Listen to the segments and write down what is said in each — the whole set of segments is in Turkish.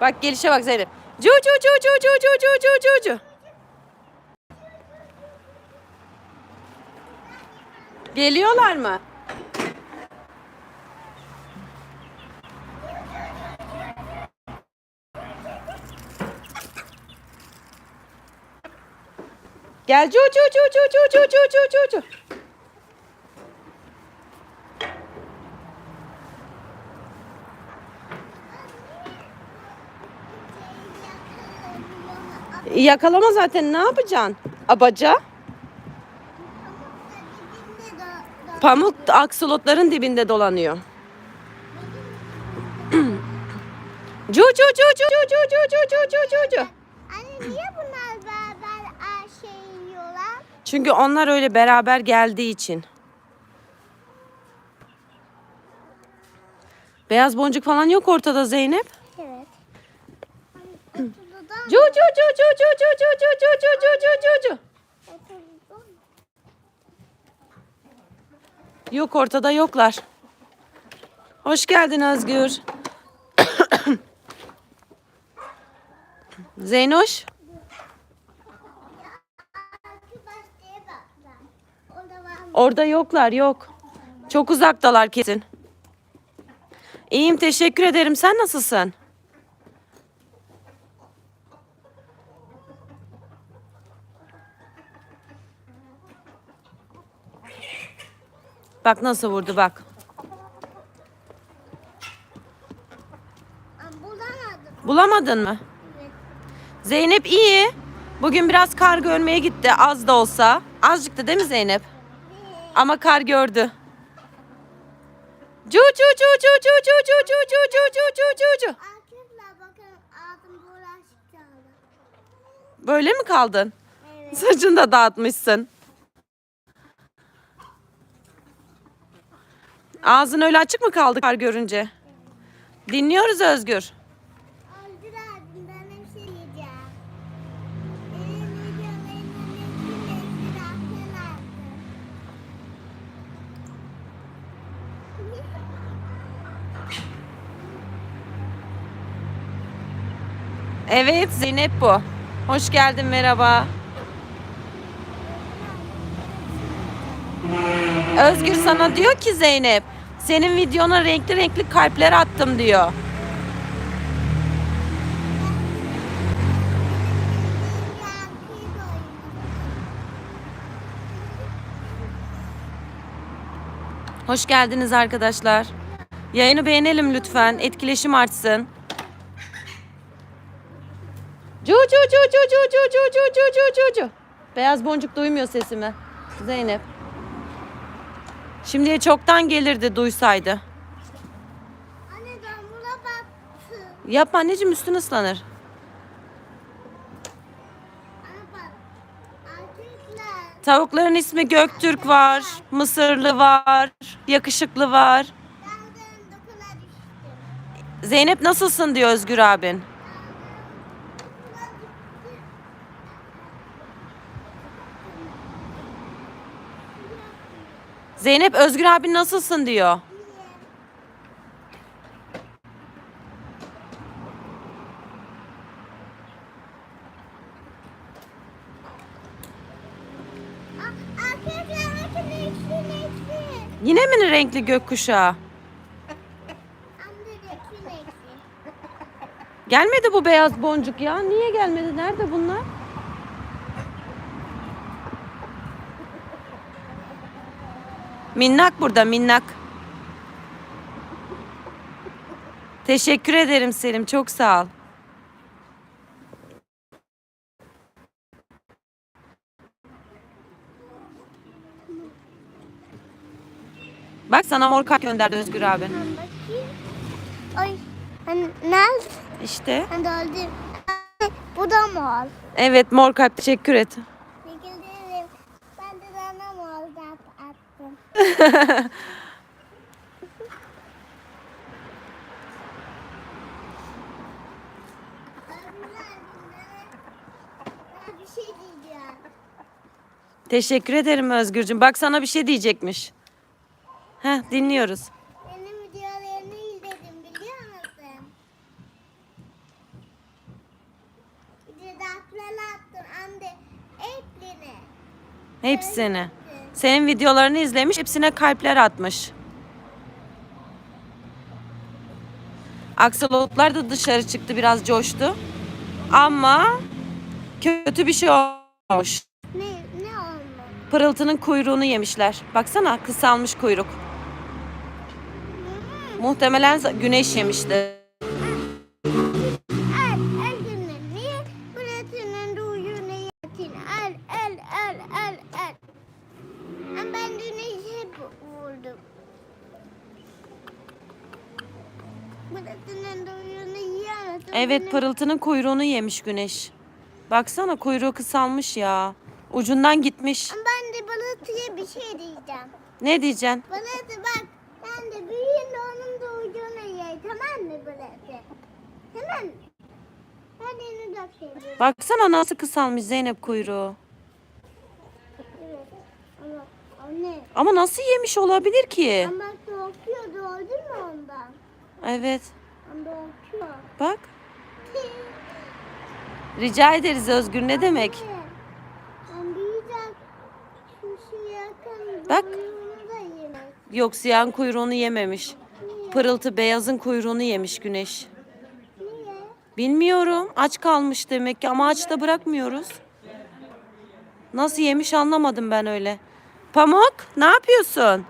Bak gelişe bak Zeynep. Cu cu cu cu cu cu cu cu cu cu. Geliyorlar mı? Gel cu cu cu cu cu cu cu cu cu Yakalama zaten ne yapacaksın? Abaca. Pamuk aksolotların dibinde dolanıyor. cu cu cu cu cu cu cu cu cu cu cu. Anne niye bunlar beraber her şey yiyorlar? Çünkü onlar öyle beraber geldiği için. Beyaz boncuk falan yok ortada Zeynep. Cu cu cu cu cu cu cu. Yok ortada yoklar. Hoş geldin Özgür. Zeynoş. Orada yoklar yok. Çok uzaktalar kesin. İyiyim teşekkür ederim. Sen nasılsın? Bak nasıl vurdu bak. Bulamadım. Bulamadın mı? Zeynep iyi. Bugün biraz kar görmeye gitti az da olsa. Azıcık da değil mi Zeynep? Ama kar gördü. Cu cu cu cu cu cu cu cu cu cu cu cu cu cu. Böyle mi kaldın? Evet. Saçını da dağıtmışsın. Ağzın öyle açık mı kaldı kar görünce? Dinliyoruz Özgür. Öldür abim ben bir şey yiyeceğim. Benim videolarımın hepsini hepsini attın. Evet Zeynep bu. Hoş geldin merhaba. Özgür sana diyor ki Zeynep senin videona renkli renkli kalpler attım diyor. Hoş geldiniz arkadaşlar. Yayını beğenelim lütfen. Etkileşim artsın. Cu cu cu cu cu cu cu cu cu cu cu. Beyaz boncuk duymuyor sesimi. Zeynep. Şimdiye çoktan gelirdi duysaydı. Anne damla battı. Yapma anneciğim üstün ıslanır. Tavukların ismi Göktürk var, Mısırlı var, yakışıklı var. Zeynep nasılsın diyor Özgür abin. Zeynep Özgür abin nasılsın diyor. Yine mi renkli gökkuşağı? Gelmedi bu beyaz boncuk ya. Niye gelmedi? Nerede bunlar? Minnak burada minnak. Teşekkür ederim Selim. Çok sağ ol. Bak sana mor kart gönderdi Özgür abi. Ay. Ben nerede? İşte. Ben de öldüm. Bu da mı ol? Evet mor kalp teşekkür et. Teşekkür ederim. Ben de sana mı ol da attım. Ben bir şey diyeceğim. Teşekkür ederim Özgürcüm. Bak sana bir şey diyecekmiş. Heh dinliyoruz. Benim videolarını izledim biliyor musun? kalpler attın anne. Hepsini. Hepsini. Senin videolarını izlemiş, hepsine kalpler atmış. Aksolotlar da dışarı çıktı, biraz coştu. Ama kötü bir şey olmuş. Ne, ne oldu? Pırıltının kuyruğunu yemişler. Baksana kısalmış kuyruk. Muhtemelen güneş yemişti. Pırıltının kuyruğunu yemiş güneş. Baksana kuyruğu kısalmış ya. Ucundan gitmiş. Ben de balıkçıya bir şey diyeceğim. Ne diyeceksin? Balıkçı bak. Sen de büyüyünce onun da ucunu ye. Tamam mı balıkçı? Tamam mı? Hadi elini dökeyim. Baksana nasıl kısalmış Zeynep kuyruğu. Evet. Ama anne. Ama nasıl yemiş olabilir ki? Ama korkuyor doğru mu ondan? Evet. Ama korkuyor. Bak. Rica ederiz Özgür ne demek? Bak. Yok siyahın kuyruğunu yememiş. Pırıltı beyazın kuyruğunu yemiş güneş. Bilmiyorum. Aç kalmış demek ki ama aç da bırakmıyoruz. Nasıl yemiş anlamadım ben öyle. Pamuk ne yapıyorsun?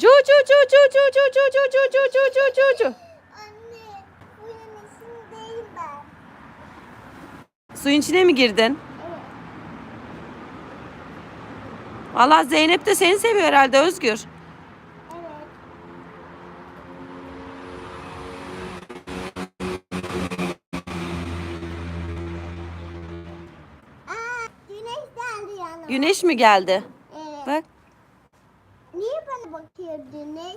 Cu cu cu cu cu cu cu cu cu cu cu cu cu cu. Anne. Ben. Suyun içine mi girdin? Evet. Valla Zeynep de seni seviyor herhalde Özgür. Evet. Aa, güneş geldi yanıma. Güneş mi geldi? Evet. Bak Niye bana bakıyor güneş?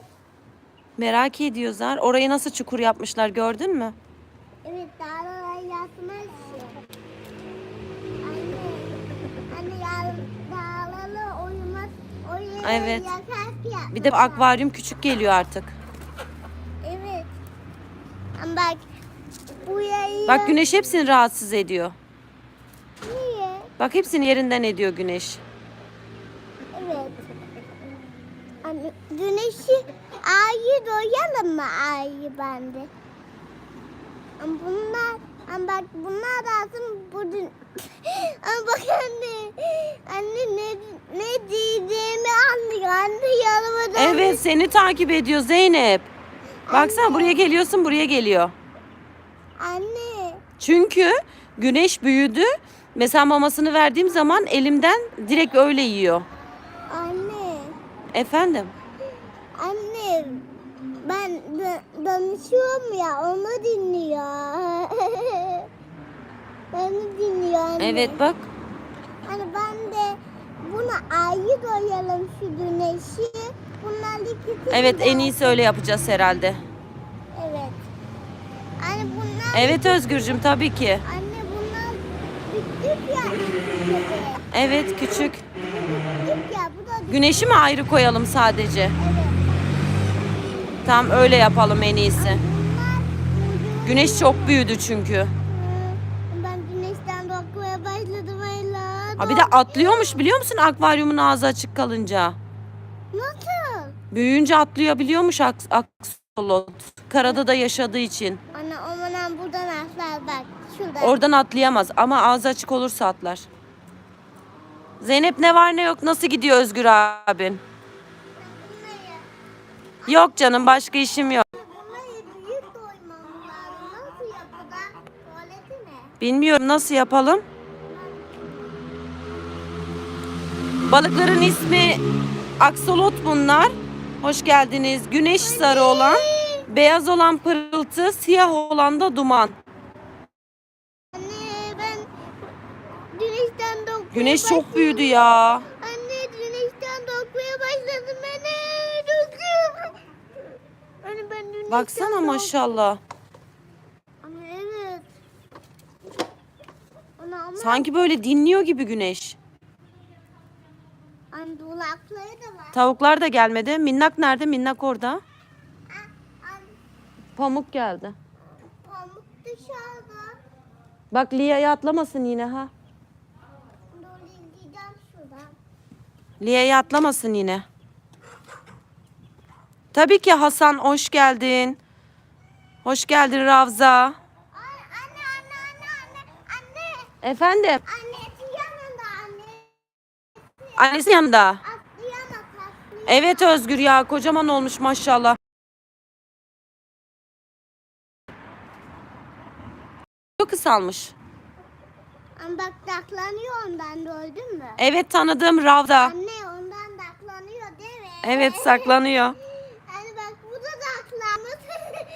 Merak ediyorlar. Orayı nasıl çukur yapmışlar gördün mü? Evet dağlara yatmış. Anne. Anne ya, dağlara uyumaz. O yere Evet. Bir de akvaryum küçük geliyor artık. Evet. Ama bak burayı... Bak güneş hepsini rahatsız ediyor. Niye? Bak hepsini yerinden ediyor güneş. Evet. Anne, güneşi ayı doyalım mı ayı bende? Ama bunlar ama bak bunlar lazım bugün. ama bak anne. Anne ne ne diyeceğimi anlıyor. Anne yanıma. Evet seni takip ediyor Zeynep. Baksana buraya geliyorsun buraya geliyor. Anne. Çünkü güneş büyüdü. Mesela mamasını verdiğim zaman elimden direkt öyle yiyor. Anne. Efendim? Anne. Ben danışıyorum ya onu dinliyor. Beni dinliyor anne. Evet bak. Hani ben de buna ayı doyalım şu güneşi. Bunlar ikisi Evet en iyisi öyle yapacağız herhalde. Evet. Anne bunlar Evet Özgürcüm tabii ki. Anne bunlar küçük ya. Küçük Evet küçük. ya bu da Güneşi mi ayrı koyalım sadece? evet. Tam öyle yapalım en iyisi. Güneş çok büyüdü çünkü. Ben güneşten bakmaya başladım Ela. Ha bir de atlıyormuş biliyor musun akvaryumun ağzı açık kalınca? Nasıl? Büyüyünce atlıyor biliyormuş aks- aksolot. Karada da yaşadığı için. Anne aman buradan atlar bak. Şurada. Oradan atlayamaz ama ağzı açık olursa atlar. Zeynep ne var ne yok nasıl gidiyor Özgür abin? Yok canım başka işim yok. Bilmiyorum nasıl yapalım? Balıkların ismi aksolot bunlar. Hoş geldiniz. Güneş sarı olan, beyaz olan pırıltı, siyah olan da duman. Anne ben güneşten Güneş çok büyüdü ya. Baksana maşallah. Anne evet. Ama Sanki böyle dinliyor gibi güneş. anne dolapları da var. Tavuklar da gelmedi. Minnak nerede? Minnak orada. Ah, Pamuk geldi. Pamuk dışarıda. Bak Lia'ya atlamasın yine ha. Dur izleyeceğim şuradan. Lia'ya atlamasın yine. Tabii ki Hasan hoş geldin. Hoş geldin Ravza. Ay, anne anne anne anne. Anne. Efendim? Annesi yanında anne. Annesi yanında. Atlayamaz. Evet Özgür ya kocaman olmuş maşallah. Çok kısalmış. Ama bak daklanıyor ondan gördün mü? Evet tanıdığım Ravda. Anne ondan daklanıyor değil mi? Evet saklanıyor. Anne bak bu da daklanmış.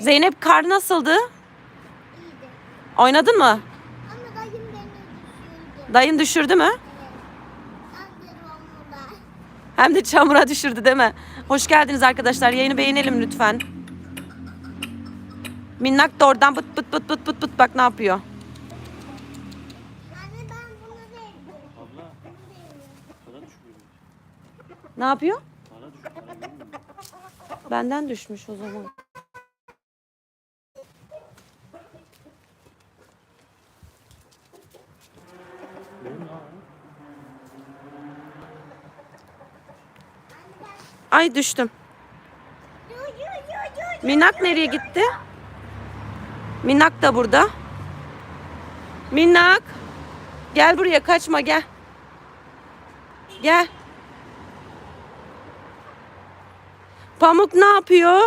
Zeynep kar nasıldı? İyiydi. Oynadın mı? Ama dayım beni düşürdü. Dayın düşürdü mü? Evet. Hem de çamura düşürdü değil mi? Hoş geldiniz arkadaşlar. Yayını beğenelim lütfen. Minnak da oradan bıt bıt bıt bıt bıt bıt bak ne yapıyor. Anne ben bunu değdim. Abla para düşmüyor. Ne yapıyor? Para düşmüyor. Benden düşmüş o zaman. Ay düştüm. Minnak nereye gitti? Minnak da burada. Minnak. Gel buraya kaçma gel. Gel. Pamuk ne yapıyor?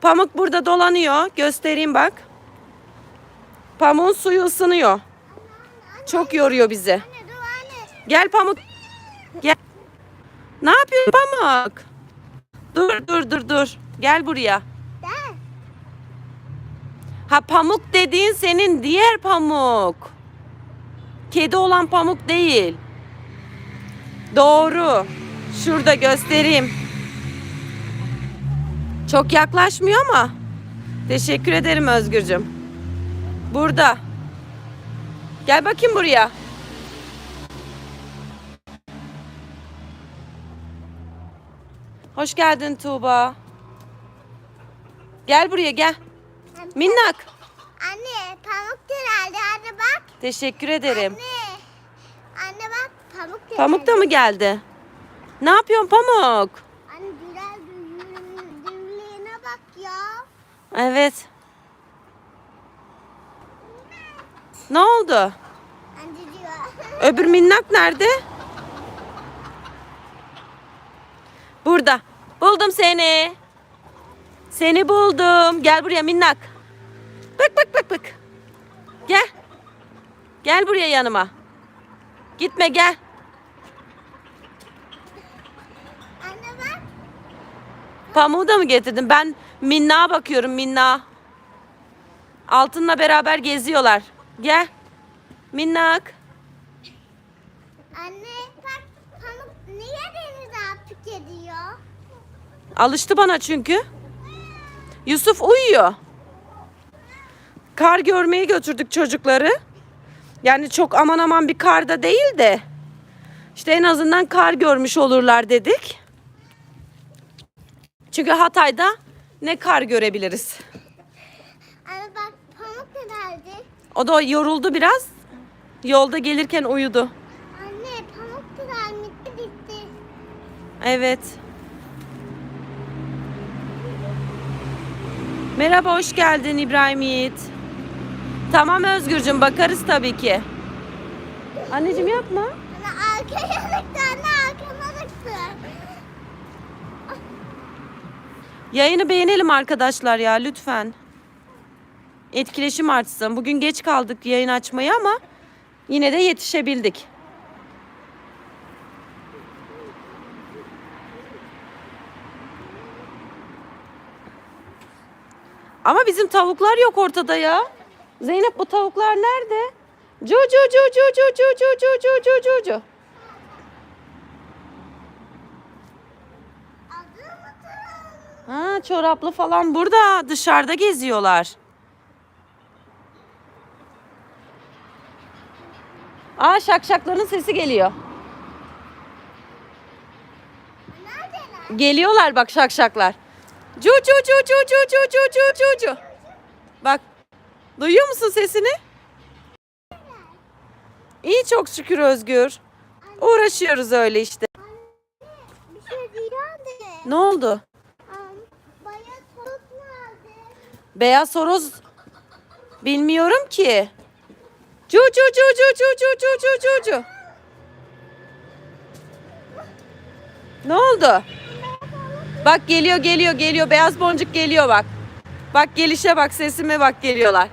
Pamuk burada dolanıyor. Göstereyim bak. Pamuğun suyu ısınıyor. Çok yoruyor bizi. Gel Pamuk. Gel. Ne yapıyorsun Pamuk? Dur dur dur dur. Gel buraya. Ha pamuk dediğin senin diğer pamuk. Kedi olan pamuk değil. Doğru. Şurada göstereyim. Çok yaklaşmıyor ama. Teşekkür ederim Özgürcüm. Burada. Gel bakayım buraya. Hoş geldin Tuğba. Gel buraya gel. Minnak. Anne pamuk herhalde. Anne bak. Teşekkür ederim. Anne. Anne bak pamuk herhalde. Pamuk da mı geldi? Ne yapıyorsun Pamuk? Anne düğün- düğünlüğüne bak ya. Evet. Ne oldu? Anne diyor. Öbür minnak nerede? Burada. Buldum seni. Seni buldum. Gel buraya minnak. Bak bak bak bak. Gel. Gel buraya yanıma. Gitme gel. Anne bak. Pamuğu da mı getirdin? Ben minnağa bakıyorum minnağa. Altınla beraber geziyorlar. Gel. Minnak. Anne bak pamuk niye denize atık ediyor? Alıştı bana çünkü. Yusuf uyuyor. Kar görmeye götürdük çocukları. Yani çok aman aman bir kar da değil de. İşte en azından kar görmüş olurlar dedik. Çünkü Hatay'da ne kar görebiliriz. Anne bak pamuk herhalde. O da yoruldu biraz. Yolda gelirken uyudu. Anne pamuk herhalde bitti. Evet. Merhaba, hoş geldin İbrahim Yiğit. Tamam Özgürcüm, bakarız tabii ki. Anneciğim yapma. Arkaya lıktı anne arkama lıktı. Yayını beğenelim arkadaşlar ya lütfen. Etkileşim artsın. Bugün geç kaldık yayın açmaya ama yine de yetişebildik. Ama bizim tavuklar yok ortada ya. Zeynep bu tavuklar nerede? Cu cu cu cu cu cu cu cu cu cu cu cu. Ha çoraplı falan burada dışarıda geziyorlar. Aa şakşakların sesi geliyor. Neredeler? Geliyorlar bak şakşaklar. Cu cu cu cu cu cu cu cu cu cu. Bak. Duyuyor musun sesini? İyi çok şükür Özgür. Uğraşıyoruz öyle işte. Şey. Ne oldu? Beyaz horoz bilmiyorum ki. Cu cu cu cu cu cu cu cu cu cu. Ne oldu? Bak geliyor geliyor geliyor beyaz boncuk geliyor bak. Bak gelişe bak sesime bak geliyorlar.